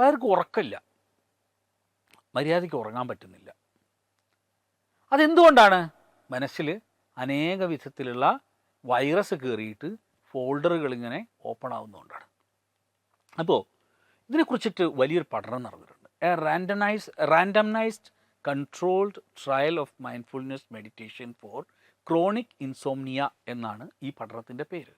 പലർക്കും ഉറക്കമില്ല. മര്യാദയ്ക്ക് ഉറങ്ങാൻ പറ്റുന്നില്ല. അതെന്തുകൊണ്ടാണ്? മനസ്സിൽ അനേക വിധത്തിലുള്ള വൈറസ് കയറിയിട്ട് ഫോൾഡറുകൾ ഇങ്ങനെ ഓപ്പൺ ആവുന്നതുകൊണ്ടാണ്. അപ്പോൾ ഇതിനെക്കുറിച്ചിട്ട് വലിയൊരു പഠനം നടന്നിട്ടുണ്ട്. A randomise randomised controlled trial of mindfulness meditation for chronic insomnia എന്നാണ് ഈ പഠനത്തിന്റെ പേര്.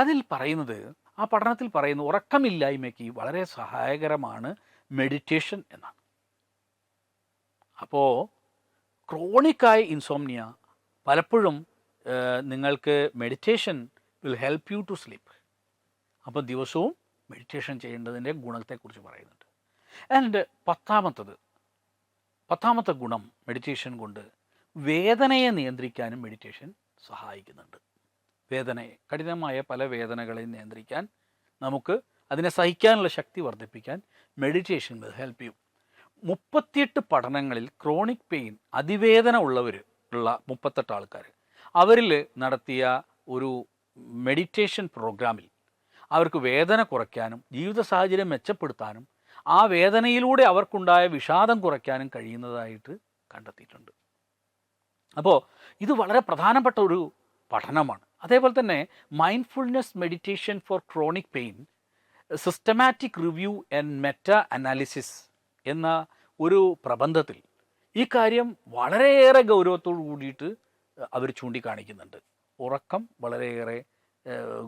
അതിൽ പറയുന്നത് ആ പഠനത്തിൽ പറയുന്ന ഉറക്കമില്ലായ്മയ്ക്ക് വളരെ സഹായകരമാണ് മെഡിറ്റേഷൻ എന്നാണ്. അപ്പോൾ ക്രോണിക്കായ ഇൻസോംനിയ പലപ്പോഴും നിങ്ങൾക്ക് meditation will help you to sleep അപ്പോൾ ദിവസവും മെഡിറ്റേഷൻ ചെയ്യേണ്ടതിന്റെ ഗുണത്തെക്കുറിച്ച് പറയുന്നുണ്ട്. ആൻഡ് പത്താമത്തത് പത്താമത്തെ ഗുണം മെഡിറ്റേഷൻ കൊണ്ട് വേദനയെ നിയന്ത്രിക്കാനും മെഡിറ്റേഷൻ സഹായിക്കുന്നുണ്ട്. വേദനയെ കഠിനമായ പല വേദനകളെയും നിയന്ത്രിക്കാൻ നമുക്ക് അതിനെ സഹിക്കാനുള്ള ശക്തി വർദ്ധിപ്പിക്കാൻ മെഡിറ്റേഷൻ വിൽ ഹെൽപ്പ് ചെയ്യും മുപ്പത്തിയെട്ട് പഠനങ്ങളിൽ ക്രോണിക് പെയിൻ അതിവേദന ഉള്ളവർ ഉള്ള മുപ്പത്തെട്ട് ആൾക്കാർ അവരിൽ നടത്തിയ ഒരു മെഡിറ്റേഷൻ പ്രോഗ്രാമിൽ അവർക്ക് വേദന കുറയ്ക്കാനും ജീവിത സാഹചര്യം മെച്ചപ്പെടുത്താനും ആ വേദനയിലൂടെ അവർക്കുണ്ടായ വിഷാദം കുറയ്ക്കാനും കഴിയുന്നതായിട്ട് കണ്ടെത്തിയിട്ടുണ്ട്. അപ്പോൾ ഇത് വളരെ പ്രധാനപ്പെട്ട ഒരു പഠനമാണ്. അതേപോലെ തന്നെ mindfulness meditation for chronic pain systematic review and meta analysis എന്ന ഒരു പ്രബന്ധത്തിൽ ഈ കാര്യം വളരെയേറെ ഗൗരവത്തോടു കൂടിയിട്ട് അവർ ചൂണ്ടിക്കാണിക്കുന്നുണ്ട്. ഉറക്കം വളരെയേറെ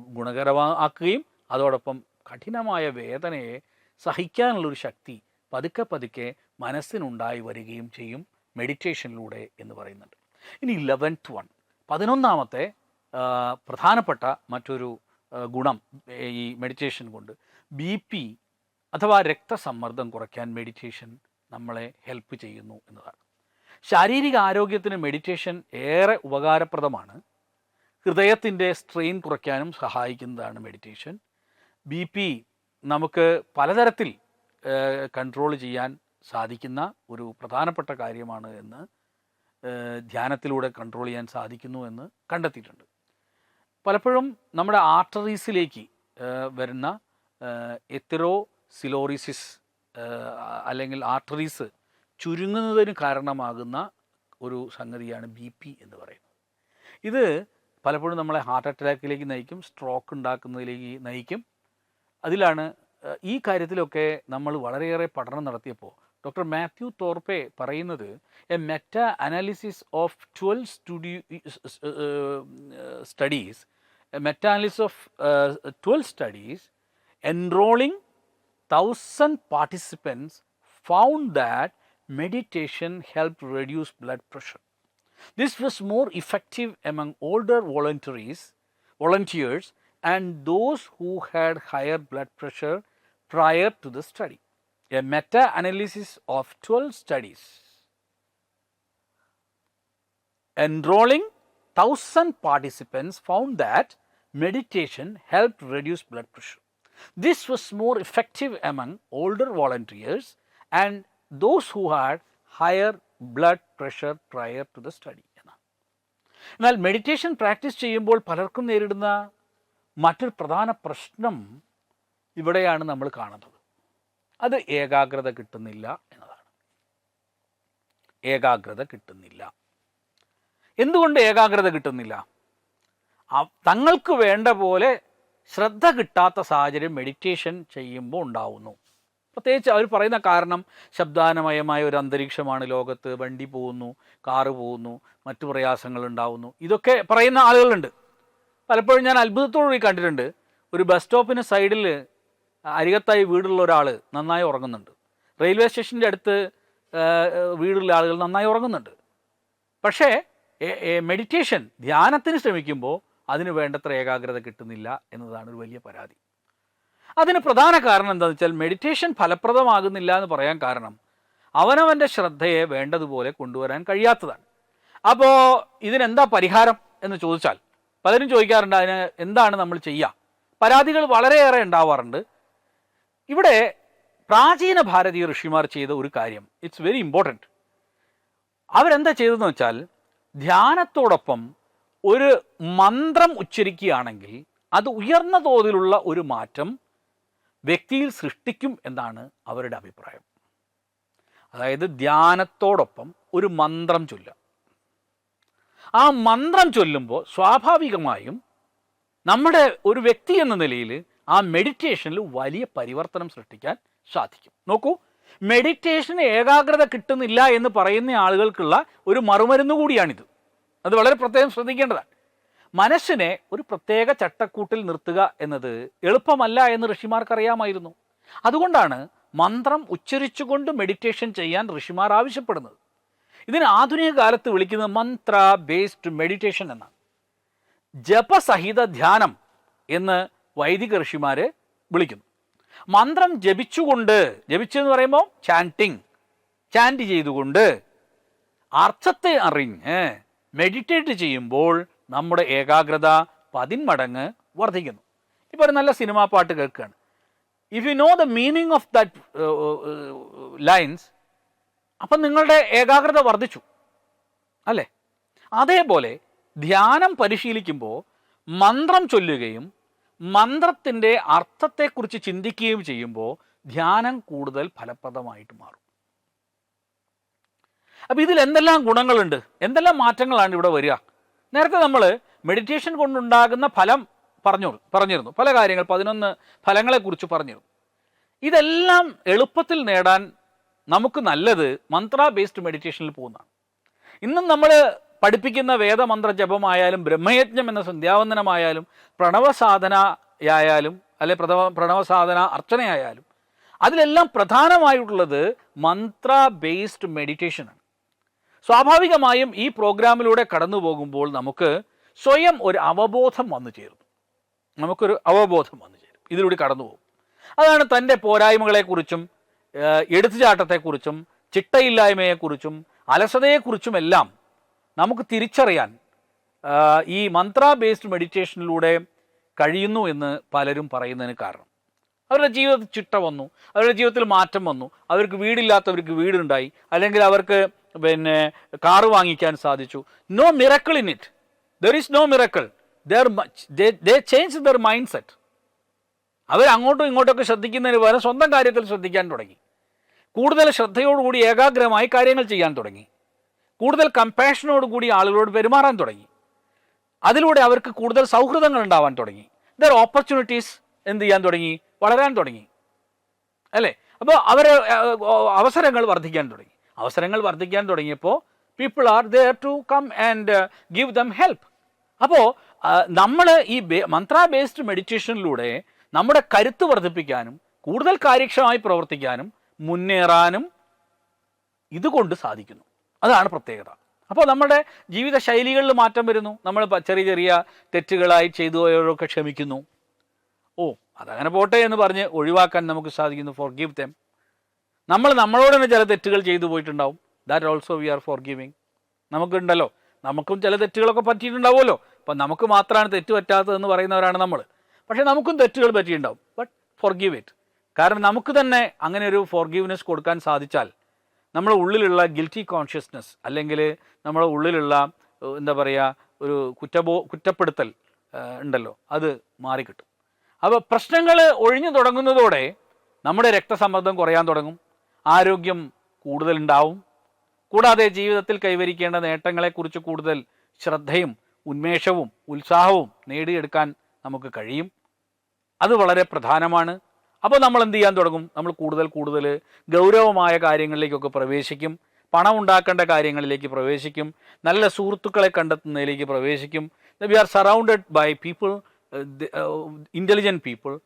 ഗുണകരമാക്കുകയും അതോടൊപ്പം കഠിനമായ വേദനയെ സഹിക്കാനുള്ളൊരു ശക്തി പതുക്കെ പതുക്കെ മനസ്സിനുണ്ടായി വരികയും ചെയ്യും മെഡിറ്റേഷനിലൂടെ എന്ന് പറയുന്നുണ്ട്. ഇനി ഇലവൻത്ത് വൺ പതിനൊന്നാമത്തെ പ്രധാനപ്പെട്ട മറ്റൊരു ഗുണം ഈ മെഡിറ്റേഷൻ കൊണ്ട്. ബി പി അഥവാ രക്തസമ്മർദ്ദം കുറയ്ക്കാൻ മെഡിറ്റേഷൻ നമ്മളെ ഹെൽപ്പ് ചെയ്യുന്നു എന്നതാണ്. ശാരീരിക ആരോഗ്യത്തിന് മെഡിറ്റേഷൻ ഏറെ ഉപകാരപ്രദമാണ്. ഹൃദയത്തിന്റെ സ്ട്രെയിൻ കുറയ്ക്കാനും സഹായിക്കുന്നതാണ് മെഡിറ്റേഷൻ ബി പി നമുക്ക് പലതരത്തിൽ കൺട്രോൾ ചെയ്യാൻ സാധിക്കുന്ന ഒരു പ്രധാനപ്പെട്ട കാര്യമാണ് എന്ന് ധ്യാനത്തിലൂടെ കൺട്രോൾ ചെയ്യാൻ സാധിക്കുന്നു എന്ന് കണ്ടെത്തിയിട്ടുണ്ട്. പലപ്പോഴും നമ്മുടെ ആർട്ടറീസിലേക്ക് വരുന്ന എത്തിറോ സിലോറിസിസ് അല്ലെങ്കിൽ ആർട്ടറീസ് ചുരുങ്ങുന്നതിന് കാരണമാകുന്ന ഒരു സംഗതിയാണ് ബി പി എന്ന് പറയുന്നത്. ഇത് പലപ്പോഴും നമ്മളെ ഹാർട്ട് അറ്റാക്കിലേക്ക് നയിക്കും സ്ട്രോക്ക് ഉണ്ടാക്കുന്നതിലേക്ക് നയിക്കും. അതിലാണ് ഈ കാര്യത്തിലൊക്കെ നമ്മൾ വളരെയേറെ പഠനം നടത്തിയപ്പോൾ ഡോക്ടർ മാത്യു തോർപ്പെ പറയുന്നത് a meta analysis of twelve studio studies a meta-analysis of uh, 12 studies enrolling 1000 participants found that meditation helped reduce blood pressure. This was more effective among older volunteers, volunteers and those who had higher blood pressure prior to the study. A meta-analysis of 12 studies enrolling 1000 participants found that meditation helped reduce blood pressure. This was more effective among older volunteers and those who had higher blood pressure prior to the study. എന്നാൽ meditation practice ചെയ്യുമ്പോൾ പലർക്കും നേരിടുന്ന മറ്റൊരു പ്രധാന പ്രശ്നം ഇവിടെയാണ് നമ്മൾ കാണുന്നത് അത് ഏകാഗ്രത കിട്ടുന്നില്ല എന്നതാണ് ഏകാഗ്രത കിട്ടുന്നില്ല എന്തുകൊണ്ട് ഏകാഗ്രത കിട്ടുന്നില്ല? തങ്ങൾക്ക് വേണ്ട പോലെ ശ്രദ്ധ കിട്ടാത്ത സാഹചര്യം മെഡിറ്റേഷൻ ചെയ്യുമ്പോൾ ഉണ്ടാവുന്നു. പ്രത്യേകിച്ച് അവർ പറയുന്ന കാരണം ശബ്ദാനമയമായ ഒരു അന്തരീക്ഷമാണ് ലോകത്ത് വണ്ടി പോകുന്നു കാറ് പോകുന്നു മറ്റു പ്രയാസങ്ങൾ ഉണ്ടാവുന്നു. ഇതൊക്കെ പറയുന്ന ആളുകളുണ്ട്. പലപ്പോഴും ഞാൻ അത്ഭുതത്തോടുകൂടി കണ്ടിട്ടുണ്ട്. ഒരു ബസ് സ്റ്റോപ്പിന് സൈഡിൽ അരികത്തായി വീടുള്ള ഒരാൾ നന്നായി ഉറങ്ങുന്നുണ്ട്. റെയിൽവേ സ്റ്റേഷന്റെ അടുത്ത് വീടുള്ള ആളുകൾ നന്നായി ഉറങ്ങുന്നുണ്ട്. പക്ഷേ മെഡിറ്റേഷൻ ധ്യാനത്തിന് ശ്രമിക്കുമ്പോൾ അതിന് വേണ്ടത്ര ഏകാഗ്രത കിട്ടുന്നില്ല എന്നതാണ് ഒരു വലിയ പരാതി. അതിന് പ്രധാന കാരണം എന്താണെന്ന് വെച്ചാൽ മെഡിറ്റേഷൻ ഫലപ്രദമാകുന്നില്ല എന്ന് പറയാൻ കാരണം അവനവന്റെ ശ്രദ്ധയെ വേണ്ടതുപോലെ കൊണ്ടുവരാൻ കഴിയാത്തതാണ്. അപ്പോൾ ഇതിനെന്താ പരിഹാരം എന്ന് ചോദിച്ചാൽ പലരും ചോദിക്കാറുണ്ട് അതിന് എന്താണ് നമ്മൾ ചെയ്യുക പരാതികൾ വളരെയേറെ ഉണ്ടാവാറുണ്ട്. ഇവിടെ പ്രാചീന ഭാരതീയ ഋഷിമാർ ചെയ്ത ഒരു കാര്യം ഇറ്റ്സ് വെരി ഇമ്പോർട്ടന്റ് അവരെന്താ ചെയ്തതെന്ന് വെച്ചാൽ ധ്യാനത്തോടൊപ്പം ഒരു മന്ത്രം ഉച്ചരിക്കുകയാണെങ്കിൽ അത് ഉയർന്ന തോതിലുള്ള ഒരു മാറ്റം വ്യക്തിയിൽ സൃഷ്ടിക്കും എന്നാണ് അവരുടെ അഭിപ്രായം. അതായത് ധ്യാനത്തോടൊപ്പം ഒരു മന്ത്രം ചൊല്ലുക. ആ മന്ത്രം ചൊല്ലുമ്പോൾ സ്വാഭാവികമായും നമ്മുടെ ഒരു വ്യക്തി എന്ന നിലയിൽ ആ മെഡിറ്റേഷനിൽ വലിയ പരിവർത്തനം സൃഷ്ടിക്കാൻ സാധിക്കും. നോക്കൂ മെഡിറ്റേഷന് ഏകാഗ്രത കിട്ടുന്നില്ല എന്ന് പറയുന്ന ആളുകൾക്കുള്ള ഒരു മറുമരുന്ന് കൂടിയാണിത്. അത് വളരെ പ്രത്യേകം ശ്രദ്ധിക്കേണ്ടതാണ്. മനസ്സിനെ ഒരു പ്രത്യേക ചട്ടക്കൂട്ടിൽ നിർത്തുക എന്നത് എളുപ്പമല്ല എന്ന് ഋഷിമാർക്കറിയാമായിരുന്നു. അതുകൊണ്ടാണ് മന്ത്രം ഉച്ചരിച്ചുകൊണ്ട് മെഡിറ്റേഷൻ ചെയ്യാൻ ഋഷിമാർ ആവശ്യപ്പെടുന്നത്. ഇതിന് ആധുനിക കാലത്ത് വിളിക്കുന്നത് മന്ത്ര ബേസ്ഡ് മെഡിറ്റേഷൻ എന്നാണ്. ജപസഹിത ധ്യാനം എന്ന് വൈദിക ഋഷിമാരെ വിളിക്കുന്നു. മന്ത്രം ജപിച്ചുകൊണ്ട് ജപിച്ചെന്ന് പറയുമ്പോൾ ചാന്റിങ് ചാന്റ് ചെയ്തുകൊണ്ട് അർത്ഥത്തെ അറിഞ്ഞ് മെഡിറ്റേറ്റ് ചെയ്യുമ്പോൾ നമ്മുടെ ഏകാഗ്രത പതിന്മടങ്ങ് വർദ്ധിക്കുന്നു. ഇപ്പോൾ ഒരു നല്ല സിനിമാ പാട്ട് കേൾക്കുകയാണ് if you know the meaning of that lines അപ്പം നിങ്ങളുടെ ഏകാഗ്രത വർദ്ധിച്ചു. അല്ലേ? അതേപോലെ ധ്യാനം പരിശീലിക്കുമ്പോൾ മന്ത്രം ചൊല്ലുകയും മന്ത്രത്തിന്റെ അർത്ഥത്തെക്കുറിച്ച് ചിന്തിക്കുകയും ചെയ്യുമ്പോൾ ധ്യാനം കൂടുതൽ ഫലപ്രദമായിട്ട് മാറും. അപ്പോൾ ഇതിൽ എന്തെല്ലാം ഗുണങ്ങളുണ്ട്? എന്തെല്ലാം മാറ്റങ്ങളാണ് ഇവിടെ വരിക? നേരത്തെ നമ്മൾ മെഡിറ്റേഷൻ കൊണ്ടുണ്ടാകുന്ന ഫലം പറഞ്ഞു പറഞ്ഞിരുന്നു. പല കാര്യങ്ങൾ പതിനൊന്ന് ഫലങ്ങളെക്കുറിച്ച് പറഞ്ഞിരുന്നു. ഇതെല്ലാം എളുപ്പത്തിൽ നേടാൻ നമുക്ക് നല്ലത് മന്ത്ര ബേസ്ഡ് മെഡിറ്റേഷനിൽ പോകുന്നതാണ്. ഇന്നും നമ്മൾ പഠിപ്പിക്കുന്ന വേദമന്ത്ര ജപമായാലും ബ്രഹ്മയജ്ഞം എന്ന സന്ധ്യാവന്ദനമായാലും പ്രണവസാധനയായാലും അല്ലെ പ്രഥമ പ്രണവസാധന അർച്ചനയായാലും അതിലെല്ലാം പ്രധാനമായിട്ടുള്ളത് മന്ത്ര ബേസ്ഡ് മെഡിറ്റേഷനാണ് സ്വാഭാവികമായും ഈ പ്രോഗ്രാമിലൂടെ കടന്നു പോകുമ്പോൾ നമുക്ക് സ്വയം ഒരു അവബോധം വന്നു ചേരുന്നു. നമുക്കൊരു അവബോധം വന്നു ചേരും. ഇതിലൂടെ കടന്നു പോകും. അതാണ് തന്റെ പോരായ്മകളെക്കുറിച്ചും എടുത്തുചാട്ടത്തെക്കുറിച്ചും ചിട്ടയില്ലായ്മയെക്കുറിച്ചും അലസതയെക്കുറിച്ചുമെല്ലാം നമുക്ക് തിരിച്ചറിയാൻ ഈ മന്ത്ര ബേസ്ഡ് മെഡിറ്റേഷനിലൂടെ കഴിയുന്നു എന്ന് പലരും പറയുന്നതിന് കാരണം. അവരുടെ ജീവിതത്തിൽ ചിട്ട വന്നു അവരുടെ ജീവിതത്തിൽ മാറ്റം വന്നു. അവർക്ക് വീടില്ലാത്തവർക്ക് വീടുണ്ടായി അല്ലെങ്കിൽ അവർക്ക് പിന്നെ കാറ് വാങ്ങിക്കാൻ സാധിച്ചു. No miracle in it there is no miracle there they change their mindset അവർ അങ്ങോട്ടും ഇങ്ങോട്ടൊക്കെ ശ്രദ്ധിക്കുന്നതിന് പകരം സ്വന്തം കാര്യത്തിൽ ശ്രദ്ധിക്കാൻ തുടങ്ങി. കൂടുതൽ ശ്രദ്ധയോടുകൂടി ഏകാഗ്രമായി കാര്യങ്ങൾ ചെയ്യാൻ തുടങ്ങി. കൂടുതൽ കമ്പാഷനോട് കൂടി ആളുകളോട് പെരുമാറാൻ തുടങ്ങി. അതിലൂടെ അവർക്ക് കൂടുതൽ സൗഹൃദങ്ങൾ ഉണ്ടാവാൻ തുടങ്ങി. ദർ ഓപ്പർച്യൂണിറ്റീസ് എന്ത് ചെയ്യാൻ തുടങ്ങി? വളരാൻ തുടങ്ങി. അല്ലേ? അപ്പോൾ അവരെ അവസരങ്ങൾ വർദ്ധിക്കാൻ തുടങ്ങി. അവസരങ്ങൾ വർദ്ധിക്കാൻ തുടങ്ങിയപ്പോൾ people are there to come and give them help അപ്പോൾ നമ്മൾ ഈ മന്ത്ര ബേസ്ഡ് മെഡിറ്റേഷനിലൂടെ നമ്മുടെ കരുത്ത് വർദ്ധിപ്പിക്കാനും കൂടുതൽ കാര്യക്ഷമമായി പ്രവർത്തിക്കാനും മുന്നേറാനും ഇതുകൊണ്ട് സാധിക്കുന്നു. അതാണ് പ്രത്യേകത. അപ്പോൾ നമ്മുടെ ജീവിത ശൈലികളിൽ മാറ്റം വരുന്നു. നമ്മൾ ചെറിയ ചെറിയ തെറ്റുകളായി ചെയ്തു പോയവരൊക്കെ ക്ഷമിക്കുന്നു. ഓ അതങ്ങനെ പോട്ടെ എന്ന് പറഞ്ഞ് ഒഴിവാക്കാൻ നമുക്ക് സാധിക്കുന്നു. ഫോർ ഗീവ് തെം നമ്മൾ നമ്മളോട് തന്നെ ചില തെറ്റുകൾ ചെയ്തു പോയിട്ടുണ്ടാവും. That also we are forgiving നമുക്കുണ്ടല്ലോ. നമുക്കും ചില തെറ്റുകളൊക്കെ പറ്റിയിട്ടുണ്ടാവുമല്ലോ. അപ്പം നമുക്ക് മാത്രമാണ് തെറ്റ് പറ്റാത്തതെന്ന് പറയുന്നവരാണ് നമ്മൾ. പക്ഷേ നമുക്കും തെറ്റുകൾ പറ്റിയിട്ടുണ്ടാവും. ബട്ട് ഫോർ ഗീവ് ഇറ്റ് കാരണം നമുക്ക് തന്നെ അങ്ങനെ ഒരു ഫോർ ഗീവ്നെസ് കൊടുക്കാൻ സാധിച്ചാൽ നമ്മുടെ ഉള്ളിലുള്ള ഗിൽറ്റി കോൺഷ്യസ്നെസ് അല്ലെങ്കിൽ നമ്മുടെ ഉള്ളിലുള്ള എന്താ പറയുക ഒരു കുറ്റബോ കുറ്റപ്പെടുത്തൽ ഉണ്ടല്ലോ അത് മാറിക്കിട്ടും. അപ്പോൾ പ്രശ്നങ്ങൾ ഒഴിഞ്ഞു തുടങ്ങുന്നതോടെ നമ്മുടെ രക്തസമ്മർദ്ദം കുറയാൻ തുടങ്ങും ആരോഗ്യം കൂടുതലുണ്ടാവും. കൂടാതെ ജീവിതത്തിൽ കൈവരിക്കേണ്ട നേട്ടങ്ങളെക്കുറിച്ച് കൂടുതൽ ശ്രദ്ധയും ഉന്മേഷവും ഉത്സാഹവും നേടിയെടുക്കാൻ നമുക്ക് കഴിയും. അത് വളരെ പ്രധാനമാണ്. അപ്പോൾ നമ്മൾ എന്ത് ചെയ്യാൻ തുടങ്ങും? നമ്മൾ കൂടുതൽ കൂടുതൽ ഗൗരവമായ കാര്യങ്ങളിലേക്കൊക്കെ പ്രവേശിക്കും. പണം ഉണ്ടാക്കേണ്ട കാര്യങ്ങളിലേക്ക് പ്രവേശിക്കും. നല്ല സുഹൃത്തുക്കളെ കണ്ടെത്തുന്നതിലേക്ക് പ്രവേശിക്കും. We are surrounded by people intelligent people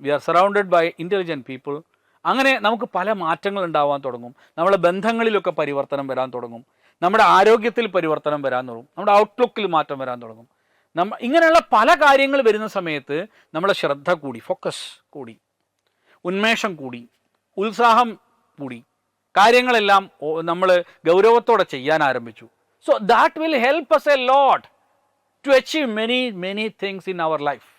we are surrounded by intelligent people അങ്ങനെ നമുക്ക് പല മാറ്റങ്ങൾ ഉണ്ടാവാൻ തുടങ്ങും. നമ്മുടെ ബന്ധങ്ങളിലൊക്കെ പരിവർത്തനം വരാൻ തുടങ്ങും. നമ്മുടെ ആരോഗ്യത്തിൽ പരിവർത്തനം വരാൻ തുടങ്ങും. നമ്മുടെ ഔട്ട്ലുക്കിൽ മാറ്റം വരാൻ തുടങ്ങും. നമ്മ ഇങ്ങനെയുള്ള പല കാര്യങ്ങൾ വരുന്ന സമയത്ത് നമ്മുടെ ശ്രദ്ധ കൂടി ഫോക്കസ് കൂടി. ഉന്മേഷം കൂടി ഉത്സാഹം കൂടി കാര്യങ്ങളെല്ലാം നമ്മൾ ഗൗരവത്തോടെ ചെയ്യാൻ ആരംഭിച്ചു. So that will help us a lot to achieve many many things in our life